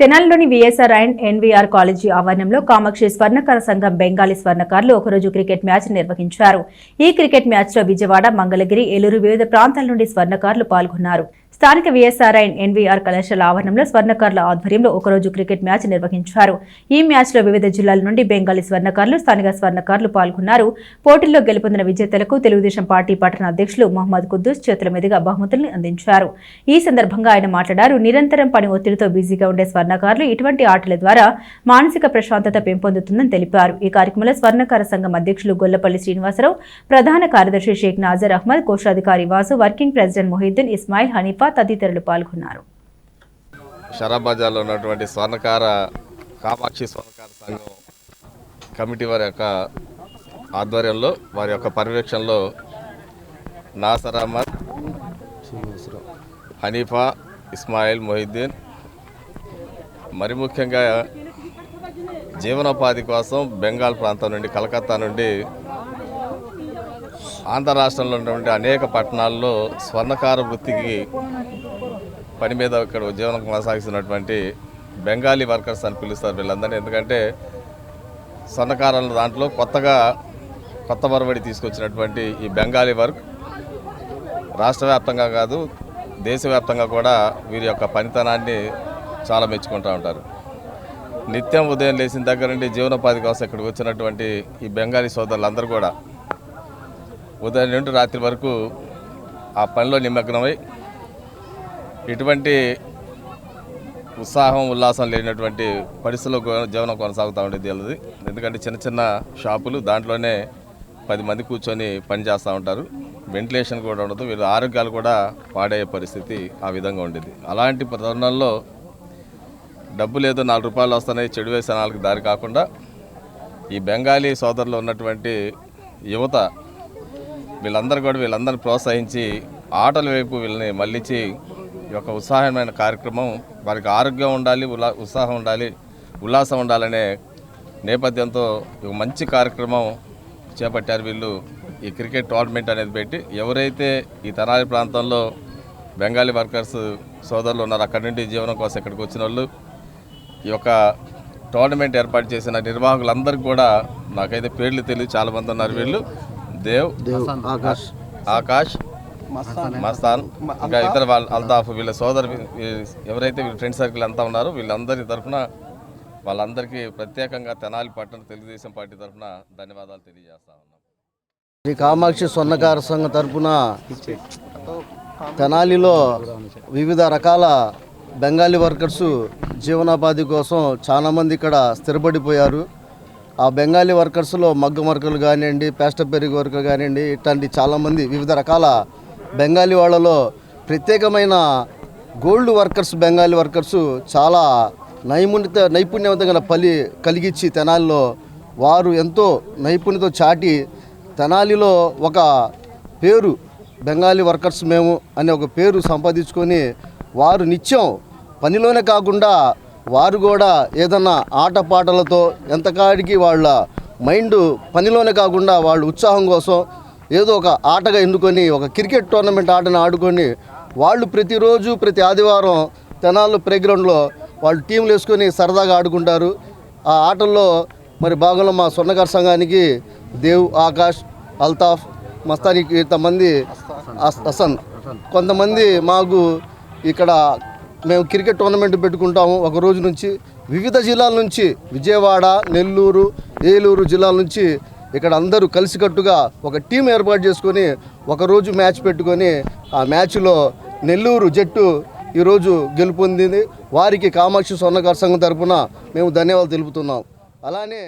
తెనాలిలోని VSR and NVR college ఆవరణంలో కామాక్షి స్వర్ణకార సంఘం బెంగాలీ స్వర్ణకారులు ఒకరోజు క్రికెట్ మ్యాచ్ నిర్వహించారు. ఈ క్రికెట్ మ్యాచ్లో విజయవాడ మంగళగిరి ఏలూరు వివిధ ప్రాంతాల నుండి స్వర్ణకారులు పాల్గొన్నారు. స్థానిక విఎస్ఆర్ అండ్ ఎన్వీఆర్ కళాశాల ఆవరణంలో స్వర్ణకారుల ఆధ్వర్యంలో ఒకరోజు క్రికెట్ మ్యాచ్ నిర్వహించారు. ఈ మ్యాచ్లో వివిధ జిల్లాల నుండి బెంగాలీ స్వర్ణకారులు స్థానిక స్వర్ణకారులు పాల్గొన్నారు. పోటీల్లో గెలుపొందిన విజేతలకు తెలుగుదేశం పార్టీ పట్టణ అధ్యక్షులు మహమ్మద్ కుద్దూస్ చేతుల మీదుగా బహుమతుల్ని అందించారు. ఈ సందర్భంగా ఆయన మాట్లాడారు. నిరంతరం పని ఒత్తిడితో బిజీగా ఉండే స్వర్ణకారులు ఇటువంటి ఆటల ద్వారా మానసిక ప్రశాంతత పెంపొందుతుందని తెలిపారు. ఈ కార్యక్రమంలో స్వర్ణకార సంఘం అధ్యక్షులు గొల్లపల్లి శ్రీనివాసరావు ప్రధాన కార్యదర్శి షేక్ నాజర్ అహ్మద్ కోశాధికారి వాసు వర్కింగ్ ప్రెసిడెంట్ మొహిద్దీన్ ఇస్మాయిల్ హనీఫా తదితరులు పాల్గొన్నారు. షరాబ్ బజార్లో ఉన్నటువంటి స్వర్ణకార కామాక్షి స్వర్ణకార సంఘం కమిటీ వారి యొక్క ఆధ్వర్యంలో వారి యొక్క పర్యవేక్షణలో నాసర్ అహ్మద్ హనీఫా ఇస్మాయిల్ మొహిద్దీన్ మరి ముఖ్యంగా జీవనోపాధి కోసం బెంగాల్ ప్రాంతం నుండి కలకత్తా నుండి ఆంధ్ర రాష్ట్రంలో ఉన్నటువంటి అనేక పట్టణాల్లో స్వర్ణకార వృత్తికి పని మీద ఇక్కడ ఉద్యోగం కొనసాగిస్తున్నటువంటి బెంగాలీ వర్కర్స్ అని పిలుస్తారు వీళ్ళందరినీ. ఎందుకంటే స్వర్ణకారాల దాంట్లో కొత్తగా కొత్త మరబడి తీసుకొచ్చినటువంటి ఈ బెంగాలీ వర్క్ రాష్ట్ర వ్యాప్తంగా కాదు దేశవ్యాప్తంగా కూడా వీరి యొక్క పనితనాన్ని చాలా మెచ్చుకుంటూ ఉంటారు. నిత్యం ఉదయం లేచిన దగ్గర నుండి జీవనోపాధి కోసం ఇక్కడికి వచ్చినటువంటి ఈ బెంగాలీ సోదరులందరూ కూడా ఉదయం నుండి రాత్రి వరకు ఆ పనిలో నిమగ్నమై ఎటువంటి ఉత్సాహం ఉల్లాసం లేనటువంటి పరిస్థితుల్లో జీవనం కొనసాగుతూ ఉండేది వీళ్ళది. ఎందుకంటే చిన్న చిన్న షాపులు దాంట్లోనే పది మంది కూర్చొని పని చేస్తూ ఉంటారు. వెంటిలేషన్ కూడా ఉండదు. వీళ్ళ ఆరోగ్యాలు కూడా పాడయ్యే పరిస్థితి ఆ విధంగా ఉండేది. అలాంటి తరుణంలో డబ్బు లేదు నాలుగు రూపాయలు వస్తున్నాయి చెడు వ్యసనాలకు దారి కాకుండా ఈ బెంగాలీ సోదరులు ఉన్నటువంటి యువత వీళ్ళందరూ కూడా వీళ్ళందరిని ప్రోత్సహించి ఆటల వైపు వీళ్ళని మళ్ళించి ఈ యొక్క ఉత్సాహమైన కార్యక్రమం వారికి ఆరోగ్యం ఉండాలి ఉల్లా ఉత్సాహం ఉండాలి ఉల్లాసం ఉండాలనే నేపథ్యంతో ఒక మంచి కార్యక్రమం చేపట్టారు వీళ్ళు. ఈ క్రికెట్ టోర్నమెంట్ అనేది పెట్టి ఎవరైతే ఈ తెనాలి ప్రాంతంలో బెంగాలీ వర్కర్స్ సోదరులు ఉన్నారు అక్కడి నుండి జీవనం కోసం ఇక్కడికి వచ్చిన వాళ్ళు ఈ యొక్క టోర్నమెంట్ ఏర్పాటు చేసిన నిర్వాహకులందరికీ కూడా నాకైతే పేర్లు తెలియదు చాలా మంది ఉన్నారు వీళ్ళు. దేవ్ ఆకాష్. ఆకాష్. మస్తాన్ ఇంకా ఇతర వాళ్ళ అల్తాఫ్ వీళ్ళ సోదరు ఎవరైతే వీళ్ళ ఫ్రెండ్ సర్కిల్ అంతా ఉన్నారో వీళ్ళందరి తరఫున వాళ్ళందరికీ ప్రత్యేకంగా తెనాలి పట్టణ తెలుగుదేశం పార్టీ తరఫున ధన్యవాదాలు తెలియజేస్తా ఉన్నాం. శ్రీ కామాక్షి స్వర్ణకార సంఘం తరపున తెనాలిలో వివిధ రకాల బెంగాలీ వర్కర్స్ జీవనోపాధి కోసం చాలామంది ఇక్కడ స్థిరపడిపోయారు. ఆ బెంగాలీ వర్కర్స్లో మగ్గ వర్కర్లు కానివ్వండి పేస్టర్ పెరిగి వర్కర్ కానివ్వండి ఇట్లాంటి చాలామంది వివిధ రకాల బెంగాలీ వాళ్ళలో ప్రత్యేకమైన గోల్డ్ వర్కర్స్ బెంగాలీ వర్కర్స్ చాలా నైపుణ్యత నైపుణ్యవంతంగా పలి కలిగించి తెనాలిలో వారు ఎంతో నైపుణ్యత చాటి తెనాలిలో ఒక పేరు బెంగాలీ వర్కర్స్ మేము అనే ఒక పేరు సంపాదించుకొని వారు నిత్యం పనిలోనే కాకుండా వారు కూడా ఏదన్నా ఆటపాటలతో ఎంతకాడికి వాళ్ళ మైండ్ పనిలోనే కాకుండా వాళ్ళు ఉత్సాహం కోసం ఏదో ఒక ఆటగా ఎన్నుకొని ఒక క్రికెట్ టోర్నమెంట్ ఆటను ఆడుకొని వాళ్ళు ప్రతిరోజు ప్రతి ఆదివారం తెనాలు ప్లేగ్రౌండ్లో వాళ్ళు టీంలు వేసుకొని సరదాగా ఆడుకుంటారు. ఆ ఆటల్లో మరి భాగంలో మా స్వర్ణకార సంఘానికి దేవ్ ఆకాష్ అల్తాఫ్ మస్తానికి ఇంతమంది హసన్ కొంతమంది మాకు ఇక్కడ మేము క్రికెట్ టోర్నమెంట్ పెట్టుకుంటాము. ఒక రోజు నుంచి వివిధ జిల్లాల నుంచి విజయవాడ నెల్లూరు ఏలూరు జిల్లాల నుంచి ఇక్కడ అందరూ కలిసికట్టుగా ఒక టీం ఏర్పాటు చేసుకొని ఒకరోజు మ్యాచ్ పెట్టుకొని ఆ మ్యాచ్లో నెల్లూరు జట్టు ఈరోజు గెలుపొందింది. వారికి కామాక్షి స్వర్ణకార సంఘం తరపున మేము ధన్యవాదాలు తెలుపుతున్నాం. అలానే